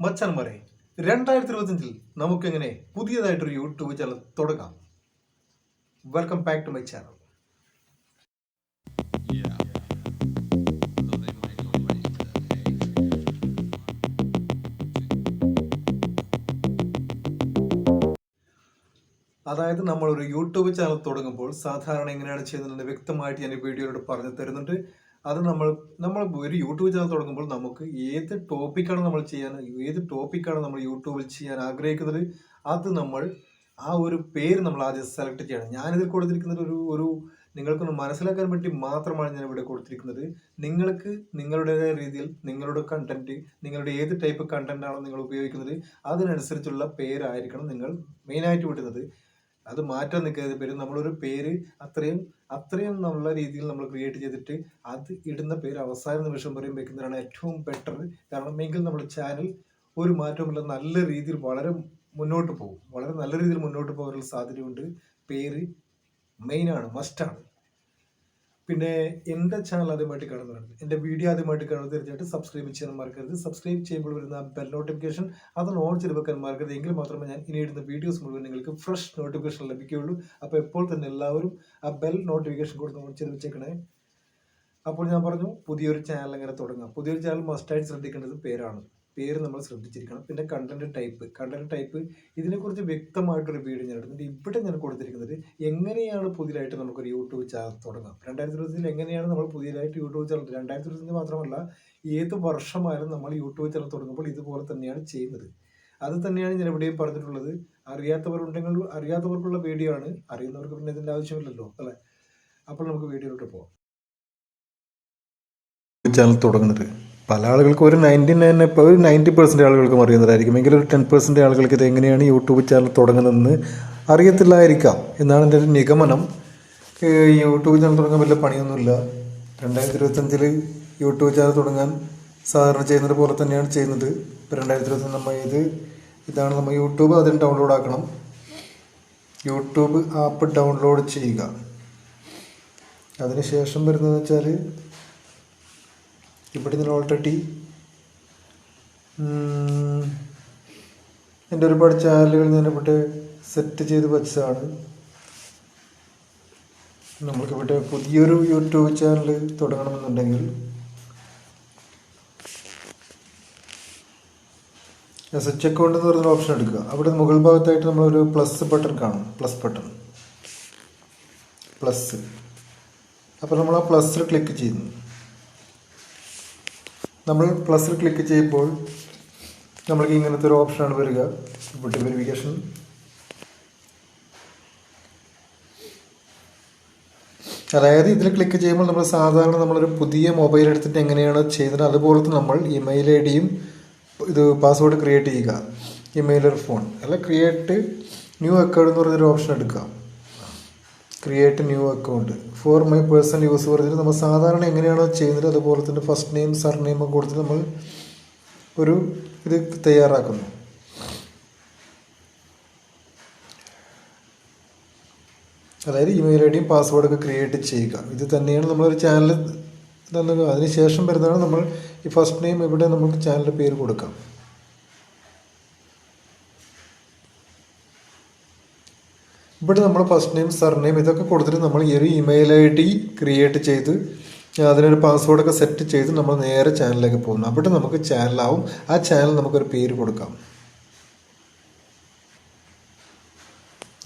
മച്ചാന്മാരെ രണ്ടായിരത്തി ഇരുപത്തഞ്ചിൽ നമുക്കെങ്ങനെ പുതിയതായിട്ടൊരു യൂട്യൂബ് ചാനൽ തുടങ്ങാം welcome back to my channel. അതായത് നമ്മളൊരു യൂട്യൂബ് ചാനൽ തുടങ്ങുമ്പോൾ സാധാരണ എങ്ങനെയാണ് ചെയ്യുന്നത് വ്യക്തമായിട്ട് ഞാൻ ഈ വീഡിയോയിലൂടെ പറഞ്ഞു തരുന്നുണ്ട് അത് നമ്മൾ നമ്മൾ ഒരു യൂട്യൂബ് ചാനൽ തുടങ്ങുമ്പോൾ നമുക്ക് ഏത് ടോപ്പിക്കാണ് നമ്മൾ ചെയ്യാൻ ഏത് ടോപ്പിക്കാണ് നമ്മൾ യൂട്യൂബിൽ ചെയ്യാൻ ആഗ്രഹിക്കുന്നത് അത് നമ്മൾ ആ ഒരു പേര് നമ്മൾ ആദ്യം സെലക്ട് ചെയ്യണം. ഞാനിതിൽ കൊടുത്തിരിക്കുന്നത് ഒരു ഒരു നിങ്ങൾക്കൊന്ന് മനസ്സിലാക്കാൻ വേണ്ടി മാത്രമാണ് ഞാൻ ഇവിടെ കൊടുത്തിരിക്കുന്നത്. നിങ്ങൾക്ക് നിങ്ങളുടേതായ രീതിയിൽ നിങ്ങളുടെ കണ്ടന്റ് നിങ്ങളുടെ ഏത് ടൈപ്പ് കണ്ടന്റ് ആണോ നിങ്ങൾ ഉപയോഗിക്കുന്നത് അതിനനുസരിച്ചുള്ള പേരായിരിക്കണം നിങ്ങൾ മെയിനായിട്ട് വിടുന്നത്. അത് മാറ്റാൻ നിൽക്കാതെ പേര് നമ്മളൊരു പേര് അത്രയും അത്രയും നല്ല രീതിയിൽ നമ്മൾ ക്രിയേറ്റ് ചെയ്തിട്ട് അത് ഇടുന്ന പേര് അവസാന നിമിഷം വരെയും വെക്കുന്നതാണ് ഏറ്റവും ബെറ്റർ കാരണം എങ്കിൽ നമ്മുടെ ചാനൽ ഒരു മാറ്റവുമില്ല നല്ല രീതിയിൽ വളരെ മുന്നോട്ട് പോകും. വളരെ നല്ല രീതിയിൽ മുന്നോട്ട് പോകാനുള്ള സാധ്യതയുണ്ട്. പേര് മെയിനാണ് മസ്റ്റാണ് പിന്നെ എന്റെ ചാനൽ ആദ്യമായിട്ട് കാണുന്നവരാണ്. എന്റെ വീഡിയോ ആദ്യമായിട്ട് കാണുന്നത് തീർച്ചയായിട്ടും സബ്സ്ക്രൈബ് ചെയ്യാൻ മറക്കരുത്. സബ്സ്ക്രൈബ് ചെയ്യുമ്പോൾ വരുന്ന ബെൽ നോട്ടിഫിക്കേഷൻ അത് ഓൺ ചെയ്ത് വെക്കാൻ മറക്കരുത്. എങ്കിൽ മാത്രമേ ഞാൻ ഇനി ഇടുന്ന വീഡിയോസ് മുഴുവൻ നിങ്ങൾക്ക് ഫ്രഷ് നോട്ടിഫിക്കേഷൻ ലഭിക്കുകയുള്ളൂ. അപ്പോൾ എപ്പോൾ തന്നെ എല്ലാവരും ആ ബെൽ നോട്ടിഫിക്കേഷൻ കൊടുത്ത് ഓൺ ചെയ്ത് വെച്ചേക്കണേ. അപ്പോൾ ഞാൻ പറഞ്ഞു പുതിയൊരു ചാനൽ അങ്ങനെ തുടങ്ങാം. പുതിയൊരു ചാനൽ മസ്റ്റായിട്ട് ശ്രദ്ധിക്കേണ്ടത് പേരാണ്. പേര് നമ്മൾ ശ്രദ്ധിച്ചിരിക്കണം. പിന്നെ കണ്ടന്റ് ടൈപ്പ് കണ്ടന്റ് ടൈപ്പ് ഇതിനെക്കുറിച്ച് വ്യക്തമായിട്ടൊരു വീഡിയോ ഞാൻ എടുത്തിട്ടുണ്ട്. ഇവിടെ ഞാൻ കൊടുത്തിരിക്കുന്നത് എങ്ങനെയാണ് പുതിയതായിട്ട് നമുക്കൊരു യൂട്യൂബ് ചാനൽ തുടങ്ങാം. രണ്ടായിരത്തി ഇരുപത്തിൽ എങ്ങനെയാണ് നമ്മൾ പുതിയതായിട്ട് യൂട്യൂബ് ചാനൽ രണ്ടായിരത്തി ഇരുപത്തഞ്ച് മാത്രമല്ല ഏത് വർഷമായാലും നമ്മൾ യൂട്യൂബ് ചാനൽ തുടങ്ങുമ്പോൾ ഇതുപോലെ തന്നെയാണ് ചെയ്യുന്നത്. അത് തന്നെയാണ് ഞാൻ ഇവിടെയും പറഞ്ഞിട്ടുള്ളത്. അറിയാത്തവരുണ്ടെങ്കിൽ അറിയാത്തവർക്കുള്ള വീഡിയോ ആണ്. അറിയുന്നവർക്ക് പിന്നെ ഇതിന്റെ ആവശ്യമില്ലല്ലോ അല്ലേ? അപ്പോൾ നമുക്ക് വീഡിയോയിലോട്ട് പോവാം. ചാനൽ തുടങ്ങുന്നത് പല ആളുകൾക്കും ഒരു നയന്റി നയൻ ഇപ്പോൾ ഒരു നയന്റി പെർസെന്റ് ആളുകൾക്കും അറിയുന്നതായിരിക്കും. എങ്കിലും ഒരു ടെൻ പെർസെന്റ് ആളുകൾക്ക് ഇത് എങ്ങനെയാണ് യൂട്യൂബ് ചാനൽ തുടങ്ങുന്നതെന്ന് അറിയത്തില്ലായിരിക്കാം. എന്നാണ് എന്റെ ഒരു നിഗമനം. യൂട്യൂബ് ചാനൽ തുടങ്ങാൻ വലിയ പണിയൊന്നുമില്ല. രണ്ടായിരത്തി ഇരുപത്തഞ്ചിൽ യൂട്യൂബ് ചാനൽ തുടങ്ങാൻ സാധാരണ ചെയ്യുന്നത് പോലെ തന്നെയാണ് ചെയ്യുന്നത്. ഇപ്പോൾ രണ്ടായിരത്തി ഇരുപത്തി നമ്മൾ ഇത് ഇതാണ് നമ്മൾ യൂട്യൂബ് അതിന് ഡൗൺലോഡ് ആക്കണം. യൂട്യൂബ് ആപ്പ് ഡൗൺലോഡ് ചെയ്യുക. അതിനുശേഷം വരുന്നതെന്ന് വെച്ചാൽ ഇവിടെ നിന്ന് ഓൾറെഡി എന്റെ ഒരുപാട് ചാനലുകൾ ഞാൻ ഇവിടെ സെറ്റ് ചെയ്ത് വെച്ചതാണ്. നമ്മൾക്കിവിടെ പുതിയൊരു യൂട്യൂബ് ചാനൽ തുടങ്ങണമെന്നുണ്ടെങ്കിൽ എസ് എച്ച് അക്കൗണ്ട് എന്ന് പറയുന്ന ഓപ്ഷൻ എടുക്കുക. അവിടെ മുകൾ ഭാഗത്തായിട്ട് നമ്മളൊരു പ്ലസ് ബട്ടൺ കാണും. പ്ലസ് ബട്ടൺ പ്ലസ് അപ്പോൾ നമ്മൾ ആ പ്ലസ്സിൽ ക്ലിക്ക് ചെയ്യുന്നു. നമ്മൾ പ്ലസ്സിൽ ക്ലിക്ക് ചെയ്യുമ്പോൾ നമ്മൾക്ക് ഇങ്ങനത്തെ ഒരു ഓപ്ഷനാണ് വരിക. ഇവിടെ വെരിഫിക്കേഷൻ അതായത് ഇതിൽ ക്ലിക്ക് ചെയ്യുമ്പോൾ നമ്മൾ സാധാരണ നമ്മളൊരു പുതിയ മൊബൈൽ എടുത്തിട്ട് എങ്ങനെയാണ് ചെയ്യുന്നത്? അതുപോലത്തെ നമ്മൾ ഇമെയിൽ ഐ ഡിയും ഇത് പാസ്വേഡ് ക്രിയേറ്റ് ചെയ്യുക. ഇമെയിൽ ഒരു ഫോൺ അല്ല ക്രിയേറ്റ് ന്യൂ അക്കൗണ്ട് എന്ന് പറഞ്ഞൊരു ഓപ്ഷൻ എടുക്കുക. Create new account for my personal use പറഞ്ഞിട്ട് നമ്മൾ സാധാരണ എങ്ങനെയാണോ ചെയ്യുന്നത് അതുപോലെ തന്നെ ഫസ്റ്റ് നെയിം സർ നെയിം ഒക്കെ കൊടുത്ത് നമ്മൾ ഒരു ഇത് തയ്യാറാക്കുന്നു. അതായത് ഇമെയിൽ ഐ ഡിയും പാസ്വേഡൊക്കെ ക്രിയേറ്റ് ചെയ്യുക. ഇത് തന്നെയാണ് നമ്മളൊരു ചാനൽ തന്നത് അതിനുശേഷം വരുന്നതാണ് നമ്മൾ ഈ ഫസ്റ്റ് നെയിം ഇവിടെ നമുക്ക് ചാനലിന്റെ പേര് കൊടുക്കാം. ഇവിടെ നമ്മൾ ഫസ്റ്റ് നെയിം സർ നെയിം ഇതൊക്കെ കൊടുത്തിട്ട് നമ്മൾ ഈ ഒരു ഇമെയിൽ ഐ ഡി ക്രിയേറ്റ് ചെയ്ത് അതിനൊരു പാസ്വേഡൊക്കെ സെറ്റ് ചെയ്ത് നമ്മൾ നേരെ ചാനലിലേക്ക് പോകുന്നു. അവിടെ നമുക്ക് ചാനലാവും ആ ചാനൽ നമുക്കൊരു പേര് കൊടുക്കാം.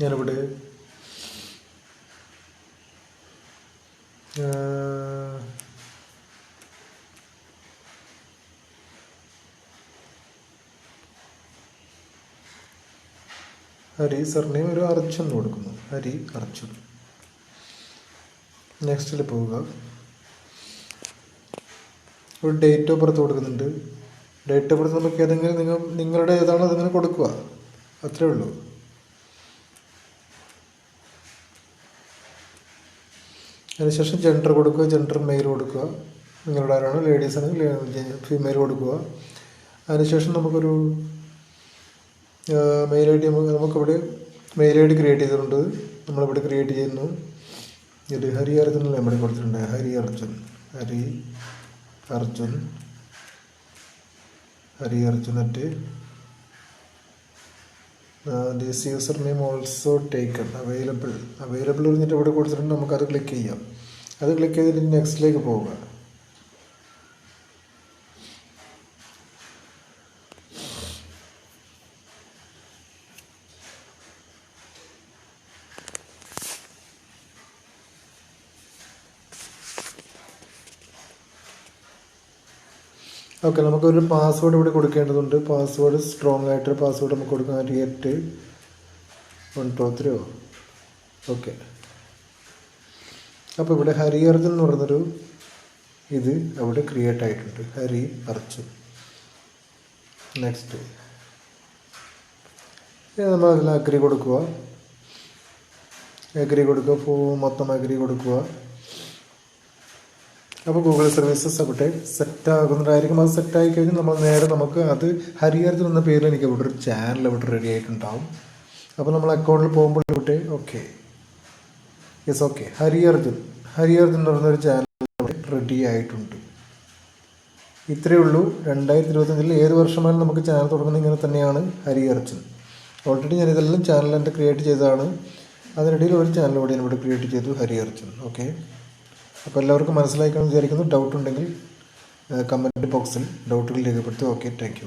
ഞാനിവിടെ ഹരി സർനെയിം ഒരു അർജുൻ കൊടുക്കുന്നു. ഹരി അർജുൻ. നെക്സ്റ്റിൽ പോവുക. ഒരു ഡേറ്റ് ഓഫ് ബർത്ത് കൊടുക്കുന്നുണ്ട്. ഡേറ്റ് ഓഫ് ബർത്ത് നമുക്ക് ഏതെങ്കിലും നിങ്ങൾ നിങ്ങളുടെ ഏതാണോ അതിങ്ങനെ കൊടുക്കുക. അത്രേ ഉള്ളൂ. അതിനുശേഷം ജെൻഡർ കൊടുക്കുക ജെൻഡർ മെയിൽ കൊടുക്കുക. നിങ്ങളുടെ ആരാണ്? ലേഡീസ് ആണെങ്കിൽ ഫീമെയിൽ കൊടുക്കുക. അതിനുശേഷം നമുക്കൊരു മെയിൽ ഐ ഡി നമുക്ക് നമുക്കിവിടെ മെയിൽ ഐ ഡി ക്രിയേറ്റ് ചെയ്തിട്ടുണ്ട്. നമ്മളിവിടെ ക്രിയേറ്റ് ചെയ്യുന്നു. ഇത് ഹരി അർജുൻ നമ്മുടെ കൊടുത്തിട്ടുണ്ട് Hari Arjun. Hari Arjun. Hari Arjun at this user name also taken available available പറഞ്ഞിട്ട് ഇവിടെ കൊടുത്തിട്ടുണ്ട്. നമുക്കത് ക്ലിക്ക് ചെയ്യാം. അത് ക്ലിക്ക് ചെയ്തിട്ട് നെക്സ്റ്റിലേക്ക് പോവുക. ഓക്കെ നമുക്കൊരു പാസ്വേഡ് ഇവിടെ കൊടുക്കേണ്ടതുണ്ട്. പാസ്വേഡ് സ്ട്രോങ് ആയിട്ടൊരു പാസ്വേഡ് നമുക്ക് കൊടുക്കാൻ എട്ട് വൺ ടു ത്രീ ഓക്കെ അപ്പോൾ ഇവിടെ ഹരി അർജുൻ എന്ന് പറയുന്നൊരു ഇത് അവിടെ ക്രിയേറ്റ് ആയിട്ടുണ്ട്. ഹരി അർജുൻ. നെക്സ്റ്റ് നമ്മൾ അതിൽ അഗ്രി കൊടുക്കുക. അഗ്രി കൊടുക്കുക. ഫോ മൊത്തം അഗ്രി കൊടുക്കുക. അപ്പോൾ ഗൂഗിൾ സർവീസസ് അവിടെ സെറ്റ് ആകുന്നതായിരിക്കും അത് സെറ്റ് ആയി കഴിഞ്ഞാൽ നമ്മൾ നേരെ നമുക്ക് അത് ഹരിഹരത്തിൽ എന്ന പേരിൽ എനിക്ക് ഇവിടെ ഒരു ചാനൽ ഇവിടെ റെഡി ആയിട്ടുണ്ടാവും. അപ്പോൾ നമ്മൾ അക്കൗണ്ടിൽ പോകുമ്പോൾ ഇവിടെ okay yes okay Hariharjun Hariharjun എന്ന് ഒരു ചാനൽ അവിടെ റെഡി ആയിട്ടുണ്ട്. ഇത്രയേ ഉള്ളൂ. രണ്ടായിരത്തി ഇരുപത്തഞ്ചിൽ ഏത് വർഷമായാലും നമുക്ക് ചാനൽ തുടങ്ങുന്നത് ഇങ്ങനെ തന്നെയാണ് ഹരിഹർജുൻ ഓൾറെഡി ഞാൻ ഇതെല്ലാം ചാനൽ എന്റെ ക്രിയേറ്റ് ചെയ്തതാണ്. അതിനിടയിൽ ഒരു ചാനൽ കൂടി ഞാൻ ഇവിടെ ക്രിയേറ്റ് ചെയ്തു ഹരിഹർജുൻ ഓക്കെ അപ്പോൾ എല്ലാവർക്കും മനസ്സിലായിക്കാണെന്ന് വിചാരിക്കുന്നു. ഡൗട്ട് ഉണ്ടെങ്കിൽ കമന്റ് ബോക്സിൽ ഡൗട്ടുകൾ രേഖപ്പെടുത്തി ഓക്കെ താങ്ക്